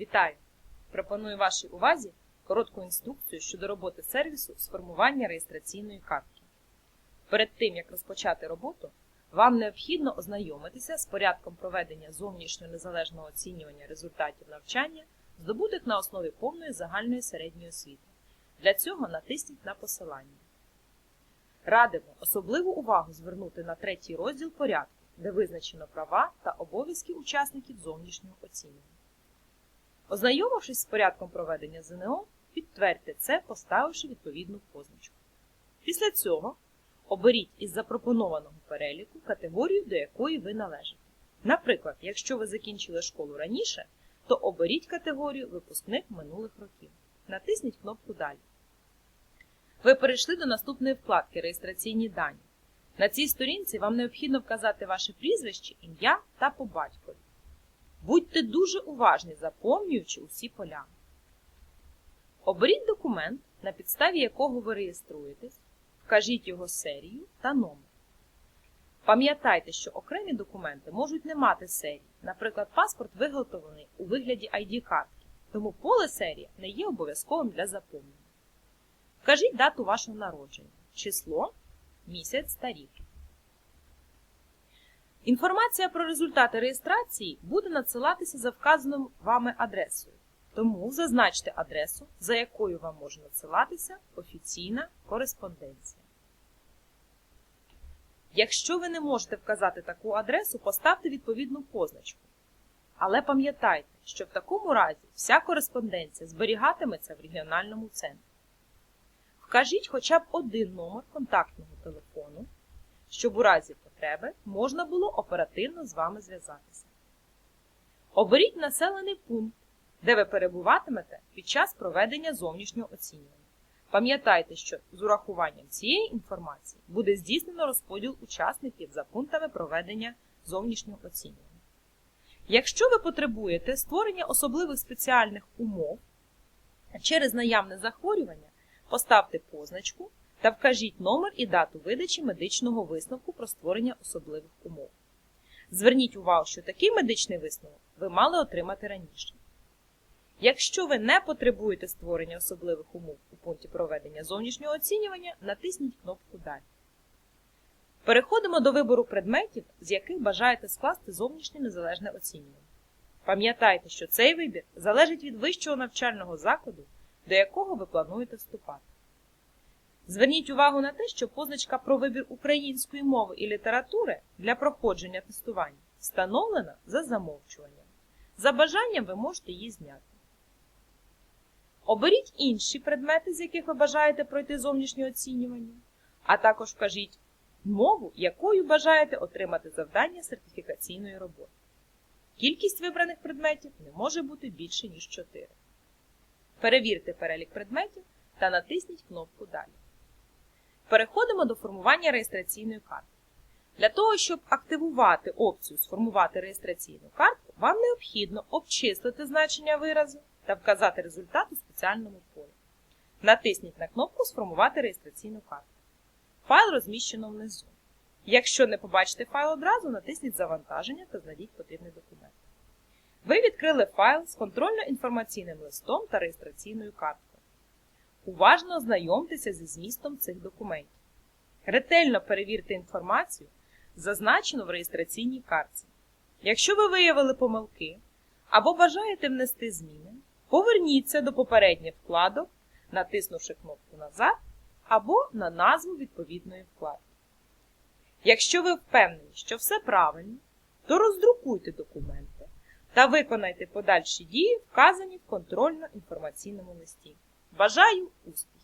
Вітаю! Пропоную вашій увазі коротку інструкцію щодо роботи сервісу з формування реєстраційної картки. Перед тим, як розпочати роботу, вам необхідно ознайомитися з порядком проведення зовнішнього незалежного оцінювання результатів навчання, здобутих на основі повної загальної середньої освіти. Для цього натисніть на посилання. Радимо особливу увагу звернути на третій розділ порядку, де визначено права та обов'язки учасників зовнішнього оцінювання. Ознайомившись з порядком проведення ЗНО, підтвердьте це, поставивши відповідну позначку. Після цього оберіть із запропонованого переліку категорію, до якої ви належите. Наприклад, якщо ви закінчили школу раніше, то оберіть категорію випускник минулих років. Натисніть кнопку Далі. Ви перейшли до наступної вкладки Реєстраційні дані. На цій сторінці вам необхідно вказати ваше прізвище, ім'я та по батькові. Будьте дуже уважні, заповнюючи усі поля. Оберіть документ, на підставі якого ви реєструєтесь, вкажіть його серію та номер. Пам'ятайте, що окремі документи можуть не мати серії. Наприклад, паспорт виготовлений у вигляді ID-картки, тому поле серія не є обов'язковим для заповнення. Вкажіть дату вашого народження, число, місяць та рік. Інформація про результати реєстрації буде надсилатися за вказаною вами адресою. Тому зазначте адресу, за якою вам може надсилатися офіційна кореспонденція. Якщо ви не можете вказати таку адресу, поставте відповідну позначку. Але пам'ятайте, що в такому разі вся кореспонденція зберігатиметься в регіональному центрі. Вкажіть хоча б один номер контактного телефону, щоб у разі потреби можна було оперативно з вами зв'язатися. Оберіть населений пункт, де ви перебуватимете під час проведення зовнішнього оцінювання. Пам'ятайте, що з урахуванням цієї інформації буде здійснено розподіл учасників за пунктами проведення зовнішнього оцінювання. Якщо ви потребуєте створення особливих спеціальних умов через наявне захворювання, поставте позначку та вкажіть номер і дату видачі медичного висновку про створення особливих умов. Зверніть увагу, що такий медичний висновок ви мали отримати раніше. Якщо ви не потребуєте створення особливих умов у пункті проведення зовнішнього оцінювання, натисніть кнопку Далі. Переходимо до вибору предметів, з яких бажаєте скласти зовнішнє незалежне оцінювання. Пам'ятайте, що цей вибір залежить від вищого навчального закладу, до якого ви плануєте вступати. Зверніть увагу на те, що позначка про вибір української мови і літератури для проходження тестування встановлена за замовчуванням. За бажанням ви можете її зняти. Оберіть інші предмети, з яких ви бажаєте пройти зовнішнє оцінювання, а також вкажіть мову, якою бажаєте отримати завдання сертифікаційної роботи. Кількість вибраних предметів не може бути більше, ніж 4. Перевірте перелік предметів та натисніть кнопку Далі. Переходимо до формування реєстраційної картки. Для того, щоб активувати опцію Сформувати реєстраційну картку, вам необхідно обчислити значення виразу та вказати результат у спеціальному полі. Натисніть на кнопку Сформувати реєстраційну картку. Файл розміщено внизу. Якщо не побачите файл одразу, натисніть Завантаження та знайдіть потрібний документ. Ви відкрили файл з контрольно-інформаційним листом та реєстраційною карткою. Уважно ознайомтеся зі змістом цих документів. Ретельно перевірте інформацію, зазначену в реєстраційній картці. Якщо ви виявили помилки або бажаєте внести зміни, поверніться до попередніх вкладок, натиснувши кнопку Назад або на назву відповідної вкладки. Якщо ви впевнені, що все правильно, то роздрукуйте документи та виконайте подальші дії, вказані в контрольно-інформаційному листі. Бажаю успіхів!